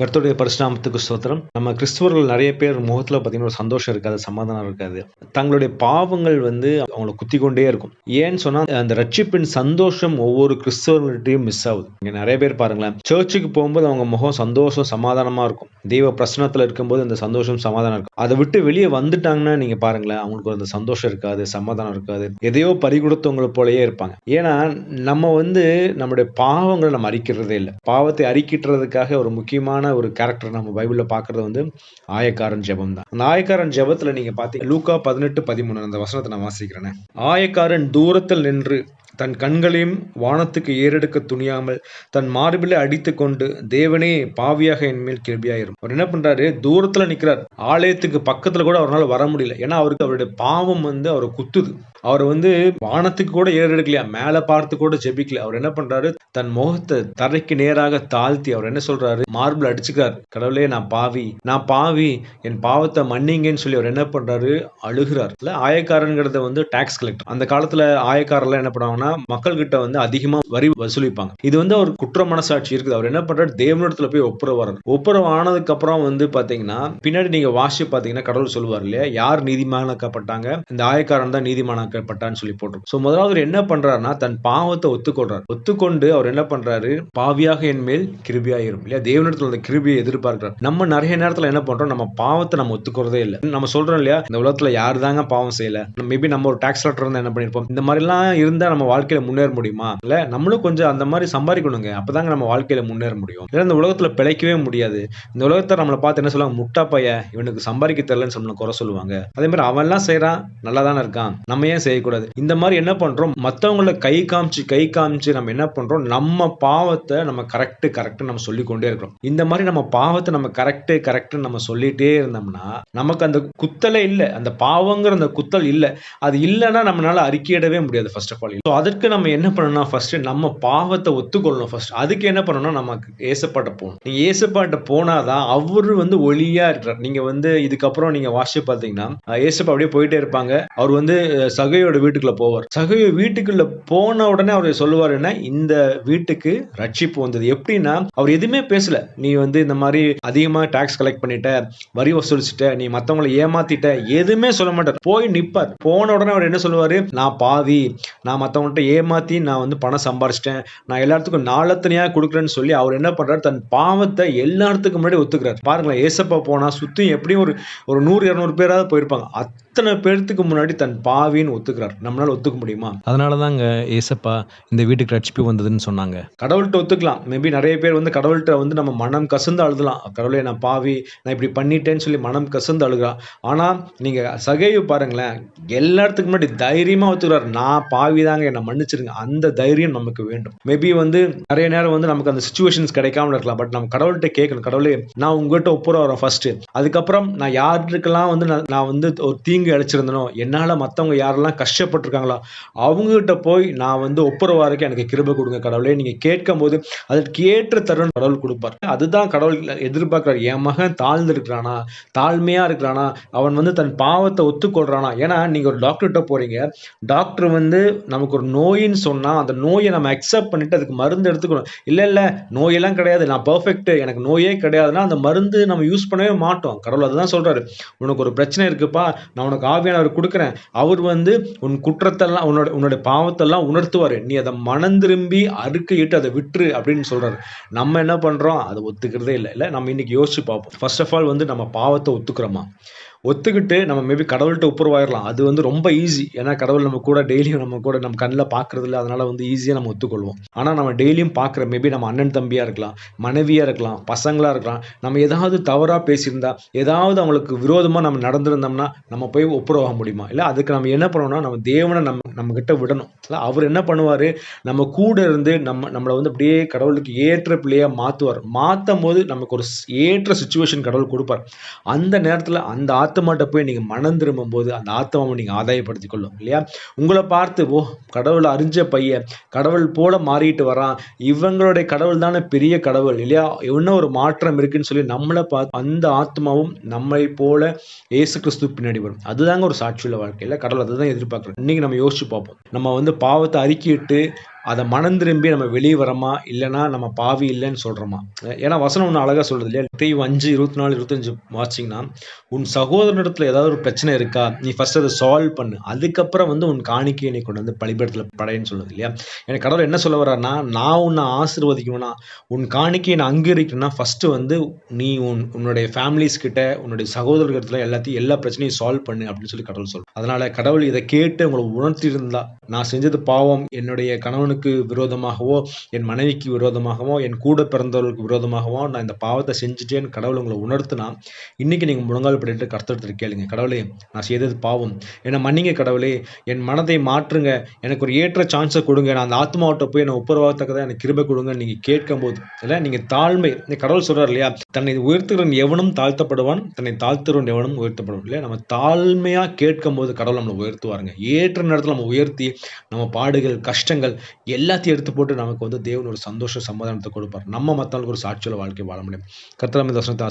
கருத்துடைய பரிசுநாமத்துக்கு ஸ்தோத்திரம். நம்ம கிறிஸ்துவர்கள் நிறைய பேர் முகத்தில் பார்த்தீங்கன்னா ஒரு சந்தோஷம் இருக்காது சமாதானம் இருக்காது. தங்களுடைய பாவங்கள் வந்து அவங்களை குத்தி கொண்டே இருக்கும். ஏன்னு சொன்னால் அந்த ரட்சிப்பின் சந்தோஷம் ஒவ்வொரு கிறிஸ்தவர்கள்ட்டையும் மிஸ் ஆகுது. இங்கே நிறைய பேர் பாருங்களேன் சர்ச்சுக்கு போகும்போது அவங்க முகம் சந்தோஷம் சமாதானமாக இருக்கும். தெய்வ பிரசனத்தில் இருக்கும்போது அந்த சந்தோஷம் சமாதானம் இருக்கும். அதை விட்டு வெளியே வந்துட்டாங்கன்னா நீங்கள் பாருங்களேன் அவங்களுக்கு அந்த சந்தோஷம் இருக்காது சமாதானம் இருக்காது. எதையோ பறிகொடுத்தவங்களை போலயே இருப்பாங்க. ஏன்னா நம்ம வந்து நம்முடைய பாவங்களை நம்ம அறிக்கிறதே இல்லை. பாவத்தை அறிக்கிட்டுறதுக்காக ஒரு முக்கியமான ஒரு கேரக்டர் நம்ம பைபிளில் பார்க்குறது வந்து ஆயக்காரன் ஜெபம் தான். அந்த ஆயக்காரன் ஜெபத்துல நீங்கள் பார்த்தீங்க லூக்கா பதினெட்டு பதிமூணு அந்த வசனத்தை நான் வாசிக்கிறேன். ஆயக்காரன் தூரத்தில் நின்று தன் கண்களையும் வானத்துக்கு ஏறெடுக்க துணியாமல் தன் மார்பிலே அடித்து கொண்டு தேவனே பாவியாக என் மேல் கிருபியாயிரும். அவர் என்ன பண்றாரு? தூரத்துல நிக்கிறார். ஆலயத்துக்கு பக்கத்துல கூட அவரால் வர முடியல. ஏன்னா அவருக்கு அவருடைய பாவம் வந்து அவரை குத்துது. அவர் வந்து வானத்துக்கு கூட ஏறெடுக்கலையா? மேல பார்த்து கூட ஜெபிக்கல. அவர் என்ன பண்றாரு? தன் முகத்தை தரைக்கு நேராக தாழ்த்தி அவர் என்ன சொல்றாரு? மார்பில் அடி அடிச்சுக்கிறார் கடவுளே நான் பாவி. நான் பாவி. என் பாவத்தை மன்னிங்கன்னு சொல்லி அவர் என்ன பண்றாரு? அழுகிறார். இல்ல ஆயக்காரங்கிறத வந்து டாக்ஸ் கலெக்டர் அந்த காலத்துல ஆயக்காரர்லாம் என்ன பண்ணுவாங்கன்னா மக்கள் கிட்ட வந்து அதிகமா வரி வசூலிப்பாங்க. இது வந்து அவர் குற்ற மனசாட்சி இருக்குது. அவர் என்ன பண்றாரு? தேவனிடத்துல போய் ஒப்புரவு ஒப்புரவு ஆனதுக்கு அப்புறம் வந்து பாத்தீங்கன்னா பின்னாடி நீங்க வாசி பாத்தீங்கன்னா கடவுள் சொல்லுவார் இல்லையா? யார் நீதிமானாக்கப்பட்டாங்க? இந்த ஆயக்காரன் தான் நீதிமானாக்கப்பட்டான்னு சொல்லி போட்டிருக்கும் ஸோ முதலாவது அவர் என்ன பண்றாருன்னா தன் பாவத்தை ஒத்துக்கொள்றாரு. ஒத்துக்கொண்டு அவர் என்ன பண்றாரு? பாவியாக என் மேல் கிருபியாயிரும் இல்லையா? தேவனிடத்துல கிருபியை எதிர்பார்க்கிறார் நம்ம நிறைய நேரத்துல என்ன பண்றோம்? நம்ம பாவத்தை நம்ம ஒத்துக்கிறதே இல்லை. நம்ம சொல்றோம் இல்லையா? இந்த உலகத்துல யாரு தாங்க பாவம் செய்யல? மேபி நம்ம ஒரு டாக்ஸ் கலெக்டர் இருந்தால் என்ன பண்ணிருப்போம்? இந்த மாதிரி எல்லாம் இருந்தா நம்ம வாழ்க்கையில முன்னேற முடியுமா? இல்ல நம்மளும் கொஞ்சம் அந்த மாதிரி சம்பாதிக்கணுங்க. அப்பதாங்க நம்ம வாழ்க்கையில முன்னேற முடியும். ஏன்னா இந்த உலகத்துல பிழைக்கவே முடியாது. இந்த உலகத்தை நம்மளை பார்த்து என்ன சொல்லுவாங்க? முட்டா பைய இவனுக்கு சம்பாதிக்க தெரியலன்னு சொல்லி குறை சொல்லுவாங்க. அதே மாதிரி அவன் எல்லாம் செய்யறான் நல்லா தானே இருக்கான். நம்ம ஏன் செய்யக்கூடாது? இந்த மாதிரி என்ன பண்றோம்? மத்தவங்கள கை காமிச்சு கை காமிச்சு நம்ம என்ன பண்றோம்? நம்ம பாவத்தை நம்ம கரெக்ட் கரெக்ட் நம்ம சொல்லி கொண்டே இருக்கிறோம். இந்த மாதிரி நம்ம பாவத்தை நம்ம கரெக்டு கரெக்ட்னு நம்ம சொல்லிட்டே இருந்தோம்னா நமக்கு அந்த குத்தலே இல்லை. அந்த பாவங்கிற அந்த குத்தல் இல்லை. அது இல்லைன்னா நம்மளால அறிக்கையிடவே முடியாது ஃபர்ஸ்ட் ஆஃப் ஆல் ஸோ அதற்கு நம்ம என்ன பண்ணணும் ஃபர்ஸ்ட் நம்ம பாவத்தை ஒத்துக்கொள்ளணும் ஃபர்ஸ்ட் அதுக்கு என்ன பண்ணணும் நமக்கு ஏசப்பாட்ட போகணும். நீங்கள் ஏசப்பாட்ட போனாதான் அவர் வந்து ஒளியா இருக்கிறார் நீங்கள் வந்து இதுக்கப்புறம் நீங்கள் வாசிச்சு பார்த்தீங்கன்னா ஏசப்பா அப்படியே போயிட்டே இருப்பாங்க. அவர் வந்து சகையோட வீட்டுக்குள்ள போவார். சகையோ வீட்டுக்குள்ள போன உடனே அவர் சொல்லுவார் என்ன? இந்த வீட்டுக்கு ரட்சிப்பு வந்தது. எப்படின்னா அவர் எதுவுமே பேசல. நீ வந்து இந்த மாதிரி அதிகமாக டாக்ஸ் கலெக்ட் பண்ணிட்ட வரி வசூலிச்சிட்ட நீ மற்றவங்களை ஏமாத்திட்ட எதுவுமே சொல்ல மாட்டார். போய் நிற்பார் போன உடனே அவர் என்ன சொல்லுவார்? நான் பாவி நான் மற்றவங்கள்ட்ட ஏமாத்தி நான் வந்து பணம் சம்பாரிச்சிட்டேன். நான் எல்லாத்துக்கும் நாளத்தனையாக கொடுக்குறேன்னு சொல்லி அவர் என்ன பண்ணுறாரு தன் பாவத்தை எல்லாத்துக்கும் முன்னாடி ஒத்துக்கிறார். பாருங்களேன் ஏசப்பா போனால் சுற்றி எப்படியும் ஒரு ஒரு நூறு இரநூறு பேராவது போயிருப்பாங்க. அத்தனை பேர்த்துக்கு முன்னாடி தன் பாவின்னு ஒத்துக்கிறார்? நம்மளால ஒத்துக்க முடியுமா? அதனால தாங்க ஏசப்பா இந்த வீட்டுக்கு ரட்சிப்பு வந்ததுன்னு சொன்னாங்க. கடவுள்கிட்ட ஒத்துக்கலாம். மேபி நிறைய பேர் வந்து கடவுள்கிட்ட வந்து நம்ம மனம் கசந்து அழுதலாம். கடவுளே நான் பாவி நான் இப்படி பண்ணிட்டேன்னு சொல்லி மனம் கசந்து அழுகிறான். ஆனா நீங்க சகைவு பாருங்களேன் எல்லாத்துக்கும் முன்னாடி தைரியமா ஒத்துக்கிறார். நான் பாவி தாங்க என்னை மன்னிச்சிருங்க. அந்த தைரியம் நமக்கு வேண்டும். மேபி வந்து நிறைய நேரம் வந்து நமக்கு அந்த சுச்சுவேஷன்ஸ் கிடைக்காம இருக்கலாம். பட் நம்ம கடவுள்கிட்ட கேட்கணும். கடவுளே நான் உங்ககிட்ட ஒப்புற வரேன் ஃபர்ஸ்ட் அதுக்கப்புறம் நான் யாருக்கெல்லாம் வந்து நான் நான் வந்து ஒரு தீங்கு அழைச்சிருந்தனோ என்னால மற்றவங்க யாரெல்லாம் கஷ்டப்பட்டிருக்காங்களோ அவங்க கிட்ட போய் நான் வந்து ஒப்புரவாருக்கு எனக்கு கிருபை கொடுங்க கடவுளே. நீங்கள் கேட்கும் போது அதற்கு ஏற்ற தருணம் கடவுள் கொடுப்பார். அதுதான் கடவுள் எதிர்பார்க்குறாரு. என் மகன் தாழ்ந்து இருக்கிறானா இருக்கிறானா? அவன் வந்து தன் பாவத்தை ஒத்துக்கொள்றானா? ஏன்னா நீங்கள் ஒரு டாக்டர்கிட்ட போகிறீங்க டாக்டர் வந்து நமக்கு ஒரு நோயின்னு சொன்னால் அந்த நோயை நம்ம அக்செப்ட் பண்ணிட்டு அதுக்கு மருந்து எடுத்துக்கணும். இல்லை இல்லை நோயெல்லாம் கிடையாது. நான் பர்ஃபெக்ட்டு எனக்கு நோயே கிடையாதுன்னா அந்த மருந்து நம்ம யூஸ் பண்ணவே மாட்டோம். கடவுள் அதுதான் சொல்கிறாரு உனக்கு ஒரு பிரச்சனை இருக்குப்பா. நான் உனக்கு ஆவியானவர் கொடுக்குறேன். அவர் வந்து உன் குற்றத்தெல்லாம் உன்னோட உன்னோட பாவத்தெல்லாம் உணர்த்துவாரு. நீ அதை மனம் திரும்பி அறுக்கையிட்டு அதை விட்டுரு அப்படின்னு சொல்றாரு. நம்ம என்ன பண்றோம்? அதை ஒத்துக்கிறதே இல்லை. இல்லை நம்ம இன்னைக்கு யோசிச்சு பார்ப்போம். ஃபர்ஸ்ட் ஆஃப் ஆல் வந்து நம்ம பாவத்தை ஒத்துக்கிறோமா? ஒத்துக்கிட்டு நம்ம மேபி கடவுள்கிட்ட ஒப்புரவாயிரலாம். அது வந்து ரொம்ப ஈஸி ஏன்னா கடவுள் நம்ம கூட டெய்லியும் நம்ம கூட நம்ம கண்ணில் பார்க்கறது இல்லை அதனால வந்து ஈஸியாக நம்ம ஒத்துக்கொள்வோம். ஆனால் நம்ம டெய்லியும் பார்க்குற மேபி நம்ம அண்ணன் தம்பியாக இருக்கலாம் மனைவியாக இருக்கலாம் பசங்களாக இருக்கலாம் நம்ம ஏதாவது தவறாக பேசியிருந்தா ஏதாவது அவங்களுக்கு விரோதமாக நம்ம நடந்திருந்தோம்னா நம்ம போய் ஒப்புரவாக முடியுமா? இல்லை அதுக்கு நம்ம என்ன பண்ணணும்னா நம்ம தேவனை நம்ம நம்மக்கிட்ட விடணும். இல்லை அவர் என்ன பண்ணுவார்? நம்ம கூட இருந்து நம்ம நம்மளை வந்து அப்படியே கடவுளுக்கு ஏற்ற பிள்ளையாக மாற்றுவார் மாற்றும் போது நமக்கு ஒரு ஏற்ற சுச்சுவேஷன் கடவுள் கொடுப்பார். அந்த நேரத்தில் அந்த ஆத்மாட்ட போய் நீங்கள் மனம் திரும்பும் போது அந்த ஆத்மாவை நீங்கள் ஆதாயப்படுத்தி கொள்ளும் இல்லையா? உங்களை பார்த்து ஓ கடவுளை அறிஞ்ச பையன் கடவுள் போல மாறிட்டு வரான். இவங்களுடைய கடவுள் தானே பெரிய கடவுள் இல்லையா? என்ன ஒரு மாற்றம் இருக்குன்னு சொல்லி நம்மளை பார்த்து அந்த ஆத்மாவும் நம்மை போல இயேசு கிறிஸ்து பின்னாடி வரும். அதுதாங்க ஒரு சாட்சியுள்ள வாழ்க்கையில் கடவுள் அதுதான் எதிர்பார்க்குறோம் இன்னைக்கு நம்ம யோசிச்சு பார்ப்போம். நம்ம வந்து பாவத்தை அறிக்கிட்டு அதை மனம் திரும்பி நம்ம வெளியே வரமா இல்லைன்னா நம்ம பாவி இல்லைன்னு சொல்கிறோமா ஏன்னா வசனம் ஒன்று அழகாக சொல்கிறது இல்லையா? தெய்வம் அஞ்சு இருபத்தி நாலு இருபத்தஞ்சு வாட்சிங்கன்னா உன் சகோதரனிடத்தில் ஏதாவது ஒரு பிரச்சனை இருக்கா? நீ ஃபஸ்ட் அதை சால்வ் பண்ணு. அதுக்கப்புறம் வந்து உன் காணிக்கையை நீ கொண்டு வந்து பழிபடத்தில் படையன்னு சொல்லுது இல்லையா? எனக்கு கடவுள் என்ன சொல்ல வர்றாருன்னா நான் உன்னை ஆசிர்வதிக்கணும்னா உன் காணிக்கையை நான் அங்கீகரிக்கணும்னா ஃபஸ்ட்டு வந்து நீ உன் உன்னுடைய ஃபேமிலிஸ் கிட்ட உன்னுடைய சகோதரர்கிட்ட எல்லாத்தையும் எல்லா பிரச்சனையும் சால்வ் பண்ணு அப்படின்னு சொல்லி கடவுள் சொல்லும் அதனால் கடவுள் இதை கேட்டு உங்களை உணர்த்தி இருந்தா நான் செஞ்சது பாவம். என்னுடைய கணவனுக்கு விரோதமாகவோ என் மனைவிக்கு விரோதமாகவோ என் கூட பிறந்தவர்களுக்கு விரோதமாகவோ நான் இந்த பாவத்தை செஞ்சுட்டேன்னு கடவுள் உங்களை உணர்த்தினா இன்னைக்கு நீங்கள் முழங்கால் படிட்டு கர்த்தத்தில் கேளுங்க கடவுளே நான் செய்தது பாவம். என்னை மன்னிங்க கடவுளே என் மனதை மாற்றுங்க எனக்கு ஒரு ஏற்ற சான்ஸை கொடுங்க நான் அந்த ஆத்மாவட்ட போய் என்னை ஒப்புரவாகத்தக்கதான் எனக்கு கிருபை கொடுங்க நீங்கள் கேட்கும்போது இல்லை நீங்கள் தாழ்மை இந்த கடவுள் சொல்கிறார் இல்லையா தன்னை உயர்த்துகிறவன் எவனும் தாழ்த்தப்படுவான் தன்னை தாழ்த்துறவன் எவனும் உயர்த்தப்படுவான் இல்லையா நம்ம தாழ்மையாக கேட்கும் போது கடவுள் நம்மளை உயர்த்துவாருங்க. ஏற்ற நேரத்தில் நம்ம உயர்த்தி நம்ம பாடுகள் கஷ்டங்கள் எல்லாத்தையும் எடுத்து போட்டு நமக்கு வந்து தேவன் ஒரு சந்தோஷ சமாதானத்தை கொடுப்பார். நம்ம மற்றவங்களுக்கு ஒரு சாட்சியில் வாழ்க்கை வாழ முடியும். கர்த்தர் தர்சனத்தை வசனத்தை